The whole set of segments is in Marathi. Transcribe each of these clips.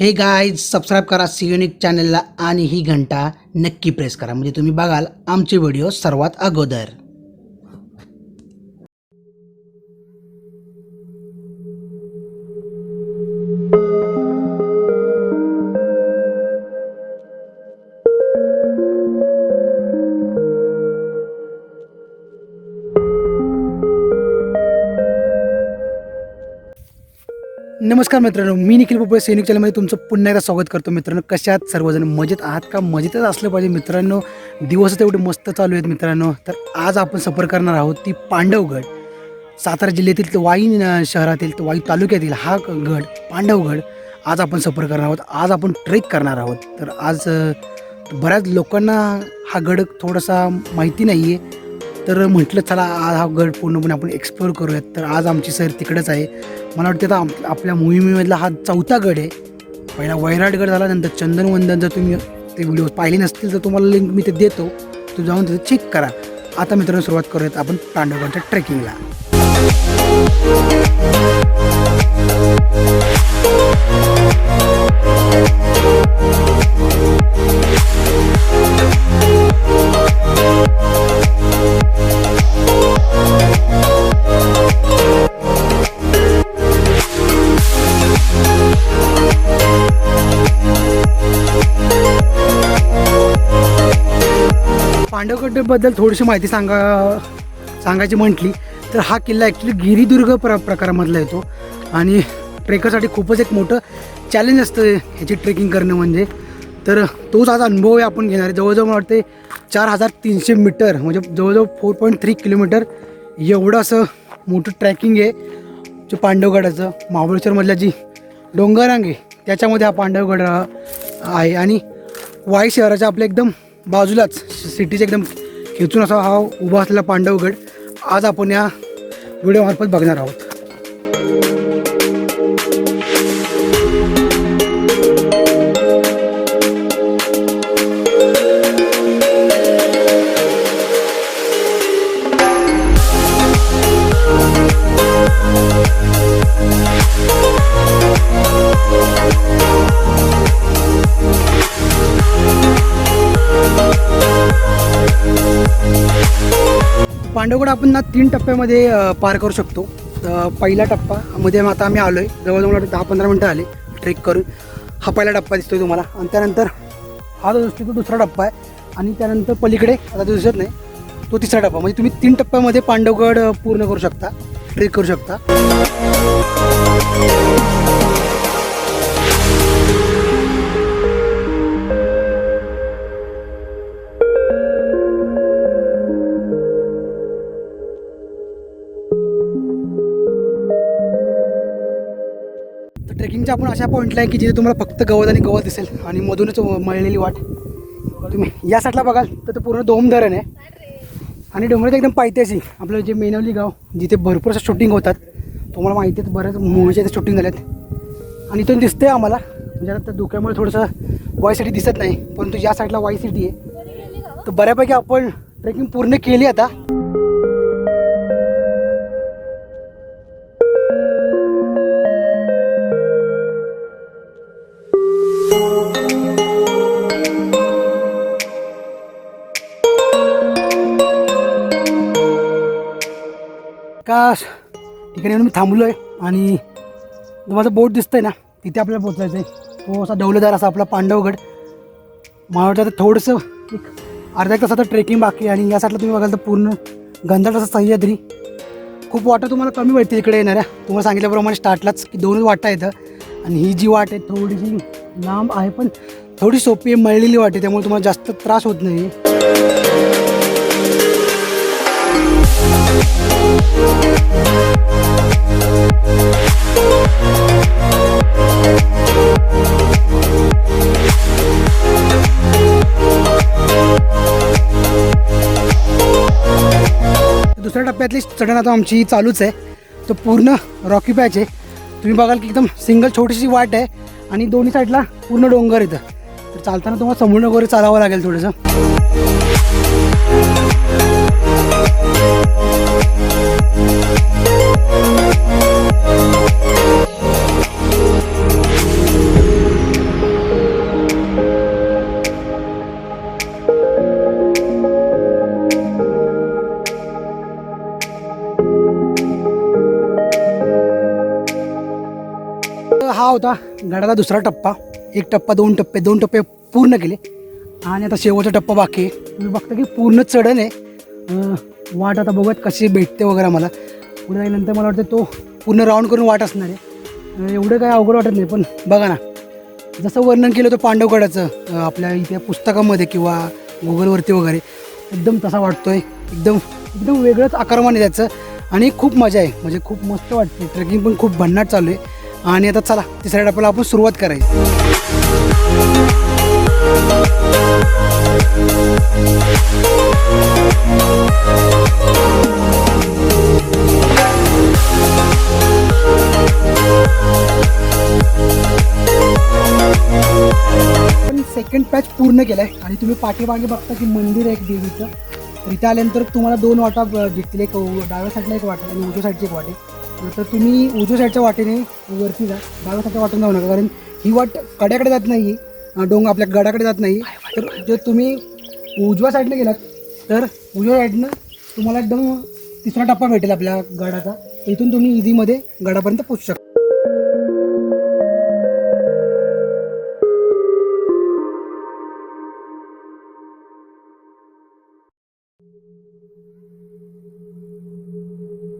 हे गाईज सबस्क्राईब करा सियुनिक चॅनलला आणि ही घंटा नक्की प्रेस करा. म्हणजे तुम्ही बघाल आमचे व्हिडिओ सर्वात अगोदर. नमस्कार मित्रांनो मी निखिल पोपळे सैनिक चॅनलमध्ये तुमचं पुन्हा एकदा स्वागत करतो. मित्रांनो कशात सर्वजण मजेत आहात का? मजेतच असलं पाहिजे. मित्रांनो दिवस तेवढे मस्त चालू आहेत मित्रांनो. तर आज आपण सफर करणार आहोत ती पांडवगड. सातारा जिल्ह्यातील वाई शहरातील वाई तालुक्यातील हा गड पांडवगड. आज आपण सफर करणार आहोत. आज आपण ट्रेक करणार आहोत. तर आज बऱ्याच लोकांना हा गड थोडासा माहिती नाही आहे तर म्हटलं चला आज हा गड पूर्णपणे आपण एक्सप्लोअर करूयात. तर आज आमची सर तिकडेच आहे. मला वाटतं आता आपल्या मोहिमेमधला हा चौथा गड आहे. पहिला वैराटगड झाला नंतर चंदनवंदन जर तुम्ही ते व्हिडिओ पाहिले नसतील तर तुम्हाला लिंक मी ते देतो. तो जाऊन तिथे चेक करा. आता मित्रांनो सुरुवात करूयात आपण पांडवगडच्या ट्रेकिंगला पांडवगडबद्दल थोडीशी माहिती सांगा सांगायची म्हटली तर हा किल्ला ॲक्च्युली गिरिदुर्ग प्र प्रकारामधला येतो. आणि ट्रेकरसाठी खूपच एक मोठं चॅलेंज असतं ह्याची ट्रेकिंग करणं म्हणजे. तर तोच आज अनुभव आहे आपण घेणार आहे. जवळजवळ मला वाटते चार हजार तीनशे मीटर म्हणजे जवळजवळ फोर पॉईंट थ्री किलोमीटर एवढं असं मोठं ट्रॅकिंग आहे. जे पांडवगडाचं महाबळेश्वरमधल्या जी डोंगरांग आहे त्याच्यामध्ये हा पांडवगड आहे. आणि वाई शहराच्या आपल्या एकदम बाजूलाच सिटीच्या एकदम खेचून असा हा उभा असलेला पांडवगड आज आपण या व्हिडिओमार्फत बघणार आहोत. पांडवगड आपण ना तीन टप्प्यामध्ये पार करू शकतो. पहिला टप्पा मध्ये आता आम्ही आलो आहे जवळजवळ दहा पंधरा मिनटं आले. ट्रेक करून. हा पहिला टप्पा दिसतोय तुम्हाला. आणि त्यानंतर हा जो दिसतो तो दुसरा टप्पा आहे. आणि त्यानंतर पलीकडे आता तो दिसत नाही तो तिसरा टप्पा. म्हणजे तुम्ही तीन टप्प्यामध्ये पांडवगड पूर्ण करू शकता. ट्रेक करू शकता. म्हणजे आपण अशा पॉईंटला आहे की जिथे तुम्हाला फक्त गवत आणि गवत दिसेल आणि मधूनच मळलेली वाट. तुम्ही या साईडला बघाल तर ते पूर्ण दोम धरण आहे. आणि डोंगरात एकदम पायथ्याशी आपलं जे मेनवली गाव जिथे भरपूर असं शूटिंग होतात तुम्हाला माहिती आहे बऱ्याच मोहच्या इथे शूटिंग झाल्यात आणि इथून दिसते आम्हाला म्हणजे आता धुक्यामुळे थोडंसं वाय सिटी दिसत नाही परंतु या साईडला वाय सिटी आहे. तर बऱ्यापैकी आपण ट्रेकिंग पूर्ण केली आता. का ठिकाणी येऊन मी थांबलो आहे आणि तुम्हाला बोट बोट दिसतंय ना तिथे आपल्याला पोचायचं आहे तो असा डौलेदार असा आपला पांडवगड. मला वाटतं आता थोडंसं एक अर्ध्या एक तासाचं ट्रेकिंग बाकी आहे आणि या साईडला तुम्ही बघाल तर पूर्ण गंधाट असं सह्याद्री. खूप वाटतं तुम्हाला कमी वाटते इकडे येणाऱ्या. तुम्हाला सांगितल्याप्रमाणे स्टार्टलाच की दोनच वाटा येतं. आणि ही जी वाट आहे थोडीशी लांब आहे पण थोडी सोपी आहे मळलेली वाट आहे. त्यामुळे तुम्हाला जास्त त्रास होत नाही दुसऱ्या टप्प्यातली चढण आता आमची चालूच आहे. तो पूर्ण रॉकी पॅच आहे. तुम्ही बघाल की एकदम सिंगल छोटीशी वाट आहे आणि दोन्ही साईडला पूर्ण डोंगर येतं तर चालताना तुम्हाला समोर वगैरे चालावं लागेल थोडंसं. होता. गडाचा दुसरा टप्पा. एक टप्पा दोन टप्पे दोन टप्पे पूर्ण केले. आणि आता शेवटचा टप्पा बाकी आहे. तुम्ही बघता की पूर्ण चढण आहे. वाट आता बघत कशी भेटते वगैरे मला पुढे जाईनंतर मला वाटतं तो पूर्ण राऊंड करून वाट असणार आहे. एवढं काय अवघड वाटत नाही पण बघा ना. जसं वर्णन केलं होतं पांडवगडाचं आपल्या इथे पुस्तकामध्ये किंवा गुगलवरती वगैरे एकदम तसा वाटतो आहे एकदम एकदम वेगळंच आकारमान आहे त्याचं. आणि खूप मजा आहे. म्हणजे खूप मस्त वाटते ट्रेकिंग पण खूप भन्नाट चालू आहे. आणि आता चला तिसऱ्या टप्प्याला आपण सुरुवात करायची. पण सेकंड पॅच पूर्ण केला आहे आणि तुम्ही पाठीमागे बघता की मंदिर आहे एक देवीचं. इथे आल्यानंतर तुम्हाला दोन वाटा ब- दिसतील एक डाव्या साईडला एक वाटेल आणि उजव्या साईडची एक वाटेल तर तुम्ही उजव्या साईडच्या वाटेने वरती जा. डाव्या साईडच्या वाटेने जाऊ नका कारण ही वाट कड्याकडे जात नाही डोंग आपल्या गडाकडे जात नाही तर जर तुम्ही उजव्या साईडनं गेलात तर उजव्या साईडनं तुम्हाला एकदम तिसरा टप्पा भेटेल आपल्या गडाचा. इथून तुम्ही इझीमध्ये गडापर्यंत पोचू शकता.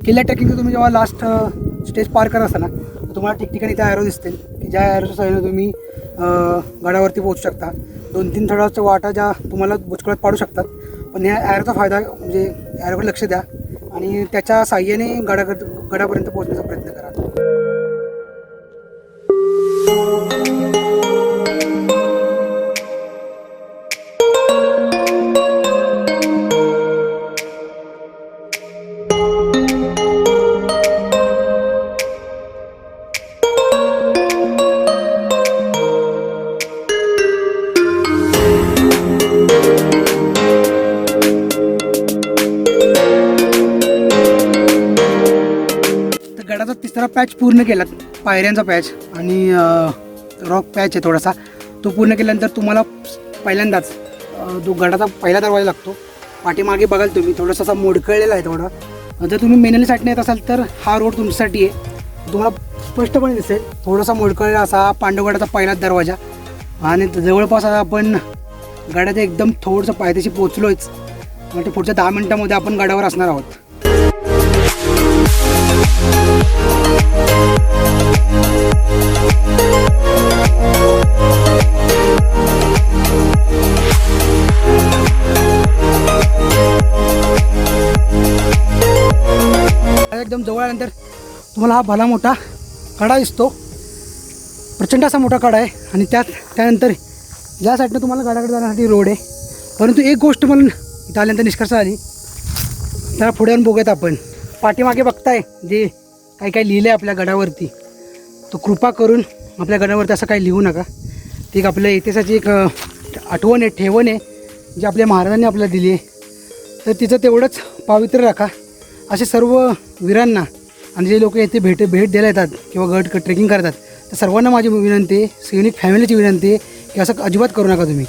किल्ला ट्रेकिंगचं तुम्ही जेव्हा लास्ट स्टेज पार करत असताना तर तुम्हाला ठिकठिकाणी त्या ॲरो दिसतील. की ज्या ॲरोच्या सहाय्याने तुम्ही गडावरती पोहोचू शकता. दोन तीन थोड्याच्या वाटा ज्या तुम्हाला बुचकळत पाडू शकतात. पण ह्या ॲरोचा फायदा म्हणजे ॲरोकडे लक्ष द्या आणि त्याच्या साह्याने गडाकड गडापर्यंत पोहोचण्याचा प्रयत्न करा. पॅच पूर्ण केला पायऱ्यांचा पॅच आणि रॉक पॅच आहे थोडासा. तो पूर्ण केल्यानंतर तुम्हाला पहिल्यांदाच तो जो गडाचा पहिला दरवाजा लागतो. पाठीमागे बघाल तुम्ही थोडासा असा मोडकळलेला आहे थोडा. जर तुम्ही मेनली येत असाल तर हा रोड तुमच्यासाठी आहे. तुम्हाला स्पष्टपणे दिसेल थोडासा मोडकळलेला असा पांडवगडाचा पहिलाच दरवाजा. आणि जवळपास आता आपण गडाच्या एकदम थोडंसं पायथ्याशी पोचलोच म्हणजे पुढच्या दहा मिनिटामध्ये आपण गडावर असणार आहोत. एकदम जवळ आल्यानंतर तुम्हाला हा भला मोठा कडा दिसतो. प्रचंड असा मोठा कडा आहे आणि त्यात त्यानंतर या साईडनं तुम्हाला गाडाकडे जाण्यासाठी रोड आहे. परंतु एक गोष्ट मला इथं आल्यानंतर निष्कर्ष आली. त्याला पुढे येऊन बघूयात आपण. पाठीमागे बघताय जे काही काही लिहिलं आहे आपल्या गडावरती. तो कृपा करून आपल्या गडावरती असं काही लिहू नका. ती एक आपल्या इतिहासाची एक आठवण आहे ठेवण आहे जी आपल्या महाराजांनी आपल्याला दिली आहे. तर तिचं तेवढंच पावित्र्य राखा. असे सर्व वीरांना आणि जे लोक येथे भेट भेट द्यायला येतात किंवा गट ट्रेकिंग करतात तर सर्वांना माझी विनंती आहे सैनिक फॅमिलीची विनंती आहे की असं अजिबात करू नका तुम्ही.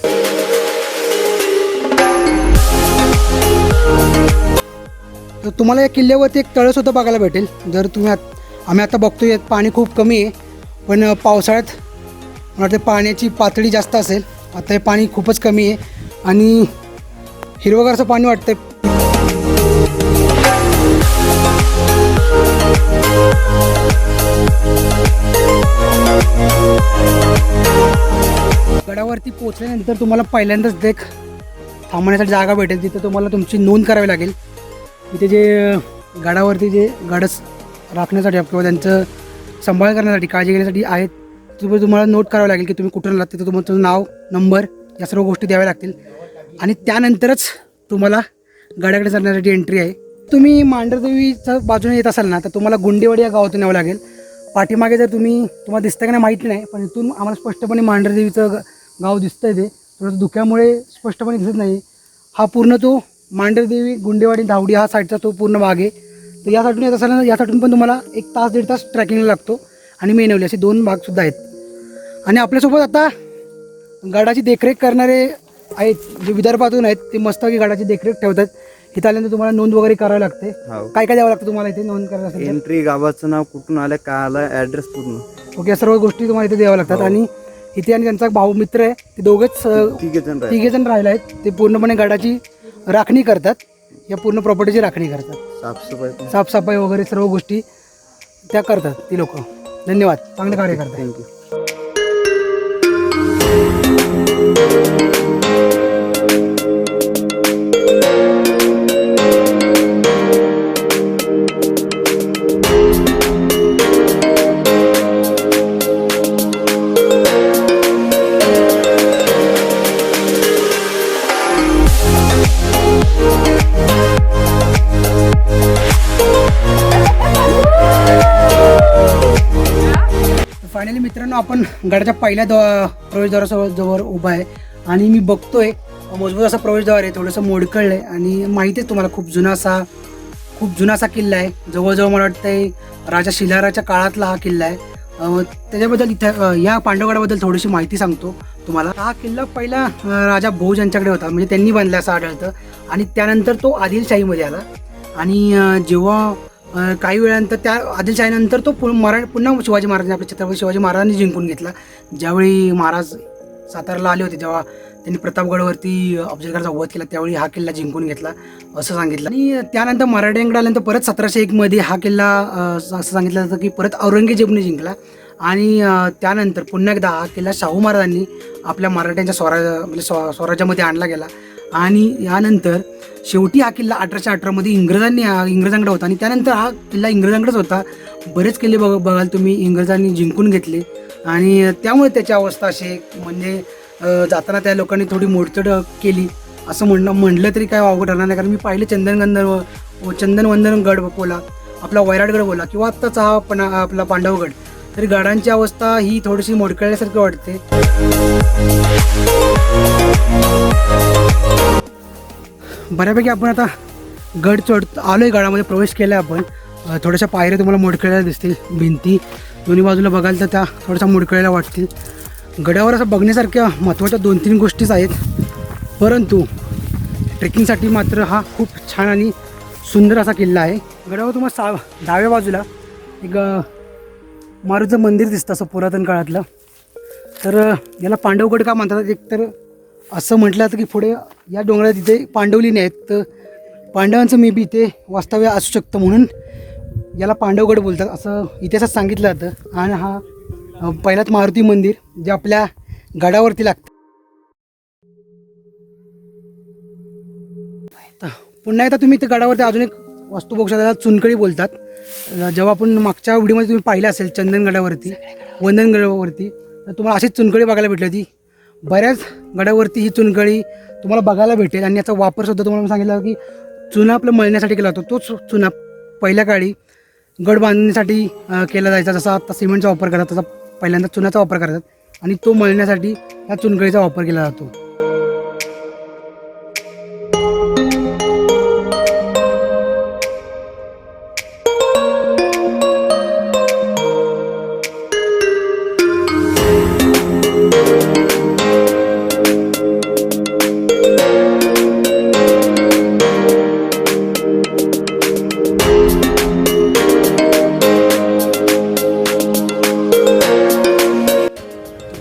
तर तुम्हाला या किल्ल्यावरती एक तळंसुद्धा बघायला भेटेल. जर तुम्ही आत आम्ही आता बघतोय यात पाणी खूप कमी आहे पण पावसाळ्यात मला वाटतं पाण्याची पातळी जास्त असेल. आता हे पाणी खूपच कमी आहे आणि हिरवगारचं पाणी वाटतंय. गडावरती पोचल्यानंतर तुम्हाला पहिल्यांदाच देख थांबण्यासाठी जागा भेटेल. तिथे तुम्हाला तुमची नोंद करावी लागेल. इथे जे गडावरती जे गडस राखण्यासाठी किंवा त्यांचं सांभाळ करण्यासाठी काळजी घेण्यासाठी आहेत तुम्ही तुम्हाला नोट करावं लागेल की तुम्ही कुठं आलात तिथं तुम्हाला तुमचं नाव नंबर या सर्व गोष्टी द्याव्या लागतील. आणि त्यानंतरच तुम्हाला गडाकडे जाण्यासाठी एंट्री आहे. तुम्ही मांढरदेवीच्या बाजूने येत असाल ना तर तुम्हाला गुंडेवाडी या गावातून यावं लागेल. पाठीमागे जर तुम्ही तुम्हाला दिसतं का नाही माहिती नाही पण इथून आम्हाला स्पष्टपणे मांढरदेवीचं ग- गाव आहे ते. थोडंसं धुक्यामुळे स्पष्टपणे दिसत नाही. हा पूर्ण तो मांढरदेवी गुंडेवाडी धावडी हा साईडचा तो पूर्ण भाग आहे. तर या साईडून येत असाल ना या साईडून पण तुम्हाला एक तास दीड तास ट्रॅकिंगला लागतो आणि मेनवली असे दोन भागसुद्धा आहेत. आणि आपल्यासोबत आता गडाची देखरेख करणारे आहेत जे विदर्भातून आहेत ते मस्त की गडाची देखरेख ठेवतात. इथं आल्यानंतर तुम्हाला नोंद वगैरे करावी लागते. हो. काय काय द्यावं लागतं तुम्हाला इथे नोंद करायला? एंट्री गावाचं नाव कुठून आलं काय आलं ऍड्रेस पूर्ण. ओके या सर्व गोष्टी तुम्हाला इथे द्याव्या लागतात. हो. आणि इथे आणि त्यांचा भाऊ मित्र आहे ते दोघेच तिघे जण राहिले आहेत ते पूर्णपणे गडाची राखणी करतात. या पूर्ण प्रॉपर्टीची राखणी करतात. साफसफाई पण. साफसफाई वगैरे सर्व गोष्टी त्या करतात ती लोक. धन्यवाद. चांगलं कार्य करतात थँक्यू गडाच्या पहिल्या द्वा प्रवेशद्वाराजवळ जवळ उभा आहे. आणि मी बघतोय मजबूत असा प्रवेशद्वार आहे थोडंसं मोडकळलं आहे आणि माहिती आहे तुम्हाला खूप जुना असा खूप जुना असा किल्ला आहे. जवळजवळ मला वाटतंय राजा शिलाराच्या काळातला हा किल्ला आहे. त्याच्याबद्दल इथं या पांडवगडाबद्दल थोडीशी माहिती सांगतो तुम्हाला. हा किल्ला पहिला राजा भोज यांच्याकडे होता. म्हणजे त्यांनी बांधला असं आढळतं. आणि त्यानंतर तो आदिलशाहीमध्ये आला. आणि जेव्हा काही वेळानंतर त्या आदिलशाहीनंतर तो पु- मरा पुन्हा शिवाजी महाराजांनी आपल्या छत्रपती शिवाजी महाराजांनी जिंकून घेतला. ज्यावेळी महाराज साताराला आले होते जेव्हा त्यांनी प्रतापगडवरती अफजलगडचा वध केला त्यावेळी हा किल्ला जिंकून घेतला असं सांगितलं. आणि त्यानंतर मराठ्यांकडे आल्यानंतर परत सतराशे एकमध्ये हा किल्ला असं सांगितलं जातं की परत औरंगजेबने जिंकला. आणि त्यानंतर पुन्हा एकदा हा किल्ला शाहू महाराजांनी आपल्या मराठ्यांच्या स्वराज म्हणजे स्व स्वराज्यामध्ये आणला गेला. आणि यानंतर शेवटी हा किल्ला अठराशे अठरामध्ये इंग्रजांनी इंग्रजांकडे होता. आणि त्यानंतर हा किल्ला इंग्रजांकडेच होता. बरेच किल्ले बघ बघाल तुम्ही इंग्रजांनी जिंकून घेतले. आणि त्यामुळे त्याची अवस्था अशी म्हणजे जाताना त्या लोकांनी थोडी मोडतड केली. असं म्हणणं म्हणलं तरी काय अवघड ठरणार नाही. कारण मी पाहिलं चंदनगंधर्व व चंदनवंदन गड बोला आपला वैराटगड बोला किंवा आत्ताचा हा पण आपला पांडवगड तरी गडांची अवस्था ही थोडीशी मोडकळल्यासारखी वाटते. बऱ्यापैकी आपण आता गड चढ आलो आहे गडामध्ये प्रवेश केला आहे आपण थोड्याशा पायऱ्या तुम्हाला मोडकळलेल्या दिसतील भिंती. दोन्ही बाजूला बघाल तर त्या थोड्याशा मोडकळलेल्या वाटतील. गडावर असं बघण्यासारख्या महत्त्वाच्या दोन तीन गोष्टीच आहेत. परंतु ट्रेकिंगसाठी मात्र हा खूप छान आणि सुंदर असा किल्ला आहे. गडावर तुम्हाला सा डाव्या बाजूला एक मारुचं मंदिर दिसतं असं पुरातन काळातलं. तर याला पांडवगड का म्हणतात? एक तर असं म्हटलं जातं की पुढे या डोंगरात तिथे पांडवलीने आहेत. तर पांडवांचं मे बी इथे वास्तव्य असू शकतं म्हणून याला पांडवगड बोलतात असं इतिहासात सांगितलं जातं. आणि हा पहिलाच मारुती मंदिर जे आपल्या गडावरती लागतं. पुन्हा एकदा तुम्ही इथे गडावरती अजून एक वस्तू बघू शकता चुनकळी बोलतात. जेव्हा आपण मागच्या व्हिडिओमध्ये तुम्ही पाहिलं असेल चंदनगडावरती वंदनगडावरती तर तुम्हाला अशीच चुनकळी बघायला भेटली होती. बऱ्याच गडावरती ही चुनकळी तुम्हाला बघायला भेटेल. आणि याचा वापरसुद्धा तुम्हाला सांगितलं की चुना आपलं मळण्यासाठी केला जातो तोच चुना पहिल्या काळी गड बांधण्यासाठी केला जायचा. जसा आता सिमेंटचा वापर करतात तसा पहिल्यांदा चुनाचा वापर करतात. आणि तो मळण्यासाठी या चुनकळीचा वापर केला जातो.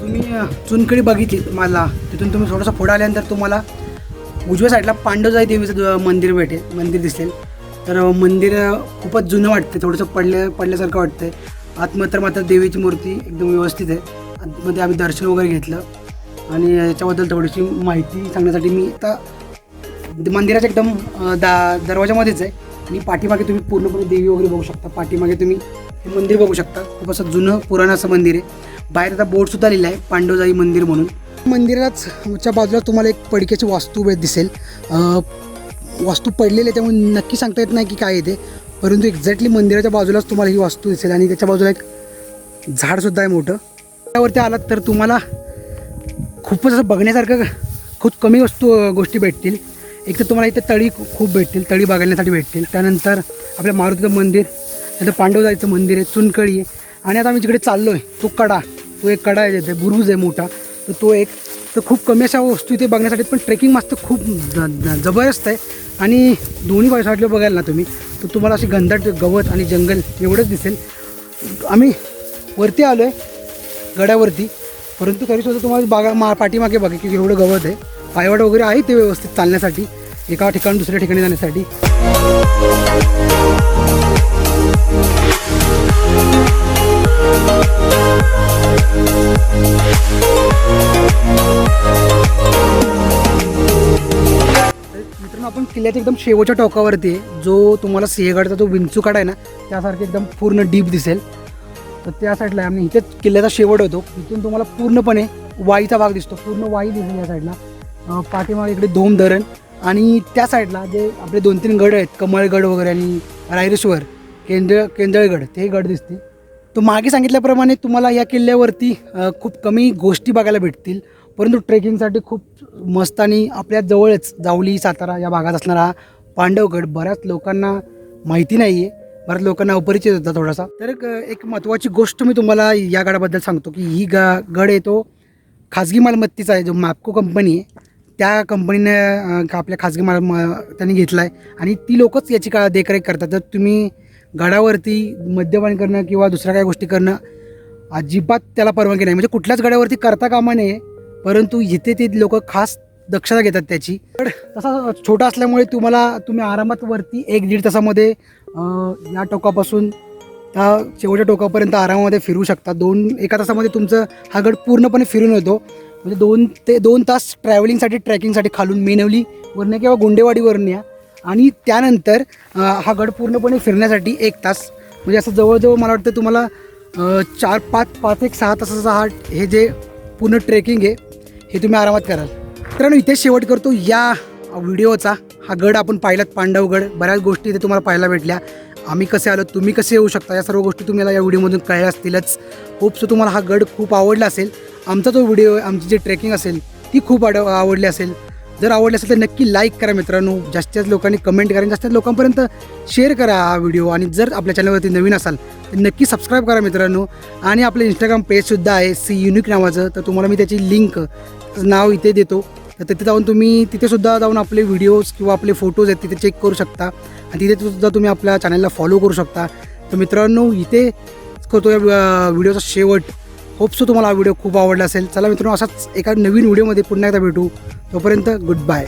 तुम्ही चुनखडी बघितली मला. तिथून तुम्ही थोडंसं पुढे आल्यानंतर तुम्हाला उजव्या साईडला पांडवजाई देवीचं मंदिर भेटेल मंदिर दिसेल. तर मंदिर खूपच जुनं वाटते थोडंसं पडल्या पडल्यासारखं वाटतंय. आतमध्ये मात्र देवीची मूर्ती एकदम व्यवस्थित आहे. आतमध्ये आम्ही दर्शन वगैरे घेतलं. आणि याच्याबद्दल थोडीशी माहिती सांगण्यासाठी मी आता मंदिराच्या एकदम दा दरवाजामध्येच आहे. आणि पाठीमागे तुम्ही पूर्णपणे देवी वगैरे बघू शकता. पाठीमागे तुम्ही हे मंदिर बघू शकता. खूप असं जुनं पुराण असं मंदिर आहे. बाहेर आता बोर्ड सुद्धा लिहिला आहे पांडवजाई मंदिर म्हणून. मंदिराच्या बाजूला तुम्हाला एक पडक्याची वास्तू भेट दिसेल. वास्तू पडलेली आहे त्यामुळे नक्की सांगता येत नाही की काय येते परंतु एक्झॅक्टली मंदिराच्या बाजूलाच तुम्हाला ही वास्तू दिसेल आणि त्याच्या बाजूला एक झाडसुद्धा आहे मोठं. त्यावरती आलात तर तुम्हाला खूपच असं बघण्यासारखं खूप कमी वस्तू गोष्टी भेटतील. एक तर तुम्हाला इथे तळी खूप भेटतील तळी बघण्यासाठी भेटतील. त्यानंतर आपल्या मारुतीचं मंदिर नंतर पांडवजाईचं मंदिर आहे चुनकळी आहे. आणि आता आम्ही जिकडे चाललो आहे तो कडा तो एक कडा आहे तिथे बुरुज आहे मोठा. तर तो एक तर खूप कमी अशा वस्तू इथे बघण्यासाठी पण ट्रेकिंग मस्त खूप ज- जबरदस्त आहे. आणि दोन्ही बाजू बघाल ना तुम्ही तर तुम्हाला अशी घनदाट गवत आणि जंगल एवढंच दिसेल. आम्ही वरती आलो आहे गडावरती परंतु तरीसुद्धा तुम्हाला बागा मा पाठीमागे बघा की एवढं गवत आहे. पायवाट वगैरे आहे ते व्यवस्थित चालण्यासाठी एका ठिकाणी दुसऱ्या ठिकाणी जाण्यासाठी. आपण किल्ल्याच्या एकदम शेवटच्या टोकावरती जो तुम्हाला सिंहगडचा जो विंचूकाट आहे ना त्यासारखे एकदम पूर्ण डीप दिसेल. तर त्या साईडला आहे. आणि इथेच किल्ल्याचा शेवट होतो. इथून तुम्हाला पूर्णपणे वाईचा भाग दिसतो. पूर्ण वाई दिसेल या साईडला. पाठीमागे इकडे धोम धरण आणि त्या साईडला जे आपले दोन तीन गड आहेत कमळगड वगैरे आणि रायरेश्वर केंद्र केंद्रगड ते गड दिसतील. तो मागे सांगितल्याप्रमाणे तुम्हाला या किल्ल्यावरती खूप कमी गोष्टी बघायला भेटतील. परंतु ट्रेकिंगसाठी खूप मस्त आणि आपल्या जवळच जावली सातारा या भागात असणारा पांडवगड. बऱ्याच लोकांना माहिती नाही आहे बऱ्याच लोकांना अपरिचित होता थोडासा. तर एक महत्त्वाची गोष्ट मी तुम्हाला या गडाबद्दल सांगतो की ही गा गड आहे तो खाजगी मालमत्तेचा आहे. जो मॅपको कंपनी आहे त्या कंपनीने आपल्या खाजगी माल त्यांनी घेतला आहे आणि ती लोकच याची का देखरेख करतात. जर तुम्ही गडावरती मद्यपान करणं किंवा दुसऱ्या काही गोष्टी करणं अजिबात त्याला परवानगी नाही. म्हणजे कुठल्याच गडावरती करता कामा नये परंतु इथे ते लोक खास दक्षता घेतात त्याची. तर तसा छोटा असल्यामुळे तुम्हाला तुम्ही आरामात वरती एक दीड तासामध्ये या टोकापासून त्या शेवटच्या टोकापर्यंत आरामामध्ये फिरू शकता. दोन एका तासामध्ये तुमचं हा गड पूर्णपणे फिरून येतो. म्हणजे दोन ते दोन तास ट्रॅव्हलिंगसाठी ट्रॅकिंगसाठी खालून मेनवलीवरनं किंवा गुंडेवाडीवरून या. आणि त्यानंतर हा गड पूर्णपणे फिरण्यासाठी एक तास म्हणजे असं जवळजवळ मला वाटतं तुम्हाला चार पाच पाच एक सहा तासाचा हा हे जे पूर्ण ट्रेकिंग आहे हे तुम्ही आरामात कराल. मित्रांनो इथे शेवट करतो या व्हिडिओचा. हा गड आपण पाहिलात पांडवगड बऱ्याच गोष्टी इथे तुम्हाला पाहायला भेटल्या. आम्ही कसे आलो तुम्ही कसे येऊ शकता या सर्व गोष्टी तुम्हाला या व्हिडिओमधून कळल्या असतीलच. होपसो तुम्हाला हा गड खूप आवडला असेल. आमचा जो व्हिडिओ आहे आमची जी ट्रेकिंग असेल ती खूप आड आवडली असेल. जर आवडले असेल तर नक्की लाईक करा मित्रांनो. जास्तीत जास्त लोकांनी कमेंट करा आणि जास्तीत लोकांपर्यंत शेअर करा हा व्हिडिओ आणि जर आपल्या चॅनलवरती नवीन असाल तर नक्की सबस्क्राईब करा मित्रांनो. आणि आपलं इंस्टाग्राम पेजसुद्धा आहे सी युनिक नावाचं. तर तुम्हाला मी त्याची लिंक नाव इथे देतो. तर तिथे जाऊन तुम्ही तिथेसुद्धा जाऊन आपले व्हिडिओज किंवा आपले फोटोज आहेत तिथे चेक करू शकता. आणि तिथे सुद्धा तुम्ही आपल्या चॅनलला फॉलो करू शकता. तर मित्रांनो इथे करतो या व्हिडिओचा शेवट. होपसो तुम्हाला हा व्हिडिओ खूप आवडला असेल. चला मित्रांनो असाच एका नवीन व्हिडिओमध्ये पुन्हा एकदा भेटू. तोपर्यंत गुड बाय